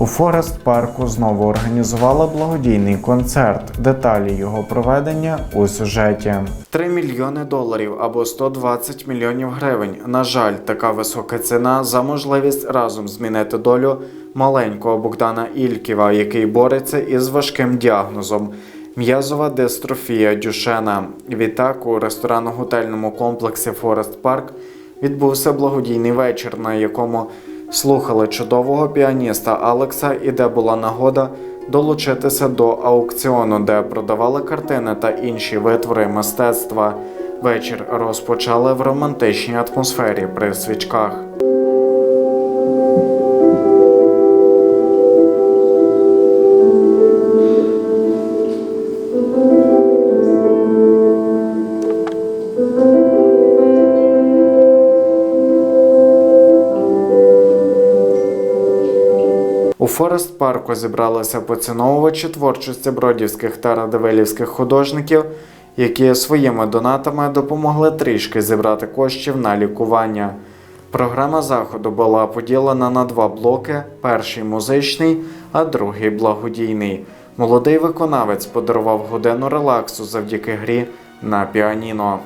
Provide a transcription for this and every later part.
У Форест парку знову організували благодійний концерт. Деталі його проведення у сюжеті. 3 мільйони доларів або 120 мільйонів гривень. На жаль, така висока ціна за можливість разом змінити долю маленького Богдана Ільківа, який бореться із важким діагнозом. М'язова дистрофія Дюшена. Відтак у ресторанно-готельному комплексі Форест Парк відбувся благодійний вечір, на якому слухали чудового піаніста Алекса і де була нагода долучитися до аукціону, де продавали картини та інші витвори мистецтва. Вечір розпочали в романтичній атмосфері при свічках. У Форест парку зібралися поціновувачі творчості бродівських та радивилівських художників, які своїми донатами допомогли трішки зібрати коштів на лікування. Програма заходу була поділена на два блоки: перший музичний, а другий благодійний. Молодий виконавець подарував годину релаксу завдяки грі на піаніно.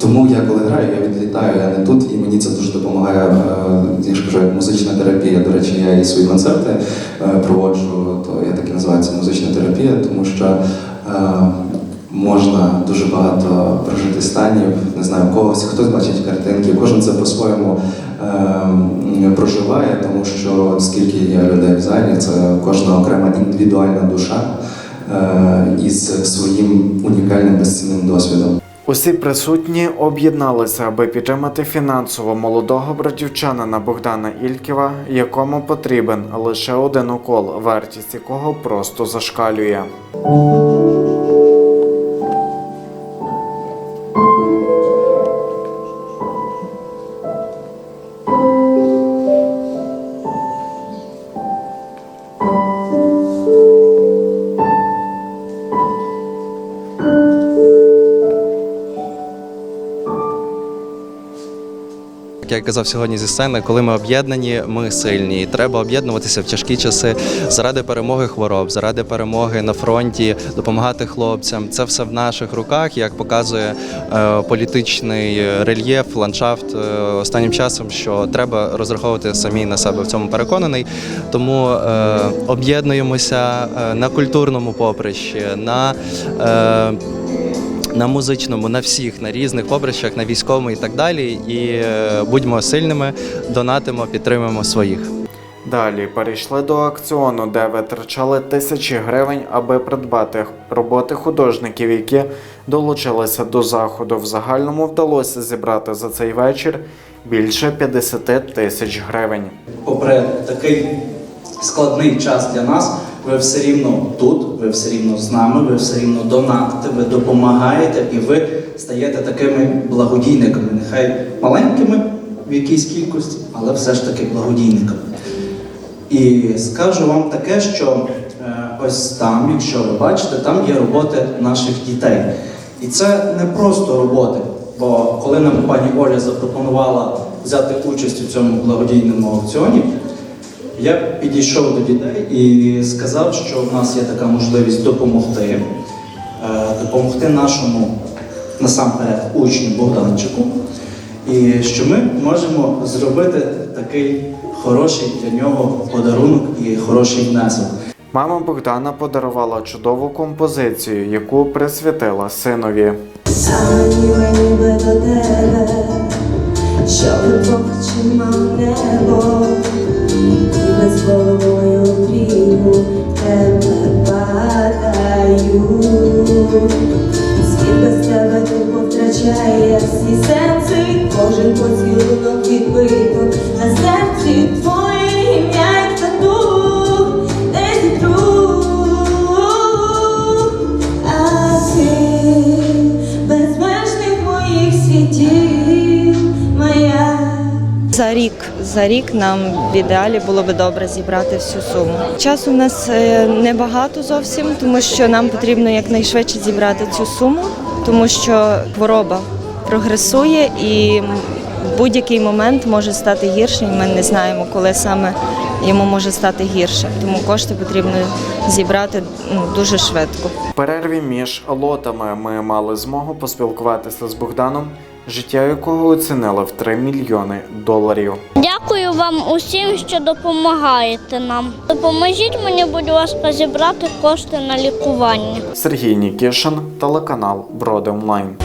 Тому я коли граю, я відлітаю, я не тут, і мені це дуже допомагає, е, я ж кажу, як музична терапія. До речі, я і свої концерти е, проводжу, то я так і називаю це музична терапія, тому що е, можна дуже багато прожити станів, не знаю, когось, хтось бачить картинки, кожен це по-своєму проживає, тому що скільки є людей в залі, це кожна окрема індивідуальна душа із своїм унікальним безцінним досвідом. Усі присутні об'єдналися, аби підтримати фінансово молодого братівчанина Богдана Ільківа, якому потрібен лише один укол, вартість якого просто зашкалює. Я казав сьогодні зі сцени, коли ми об'єднані, ми сильні. І треба об'єднуватися в тяжкі часи заради перемоги хвороб, заради перемоги на фронті, допомагати хлопцям. Це все в наших руках, як показує е, політичний рельєф, ландшафт е, останнім часом, що треба розраховувати самі на себе в цьому переконаний. Тому е, об'єднуємося е, на культурному поприщі, на е, на музичному, на всіх, на різних поприщах, на військовому і так далі. І е, будьмо сильними, донатимо, підтримуємо своїх. Далі перейшли до аукціону, де витрачали тисячі гривень, аби придбати роботи художників, які долучилися до заходу. В загальному вдалося зібрати за цей вечір більше 50 тисяч гривень. попри такий складний час для нас, ви все рівно тут, ви все рівно з нами, ви все рівно донатите, ви допомагаєте і ви стаєте такими благодійниками, нехай маленькими в якійсь кількості, але все ж таки благодійниками. І скажу вам таке, що е, ось там, якщо ви бачите, там є роботи наших дітей. І це не просто роботи, бо коли нам пані Оля запропонувала взяти участь у цьому благодійному аукціоні, я підійшов до дітей і сказав, що в нас є така можливість допомогти, е, допомогти нашому насамперед учню Богданчику, і що ми можемо зробити такий хороший для нього подарунок і хороший внесок. Мама Богдана подарувала чудову композицію, яку присвятила синові. Мені до тебе, щоб небо, Світ без тебе тупо втрачає всі сенси, кожен поцілунок відбито За рік, за рік нам в ідеалі було би добре зібрати всю суму. Часу в нас е, небагато зовсім, тому що нам потрібно якнайшвидше зібрати цю суму, тому що хвороба прогресує і будь-який момент може стати гірше. Ми не знаємо, коли саме йому може стати гірше. Тому кошти потрібно зібрати ну, дуже швидко. В перерві між лотами ми мали змогу поспілкуватися з Богданом, життя якого оцінили в 3 мільйони доларів. Дякую вам усім, що допомагаєте нам. Допоможіть мені, будь ласка, зібрати кошти на лікування. Сергій Нікішин, телеканал Броди Онлайн.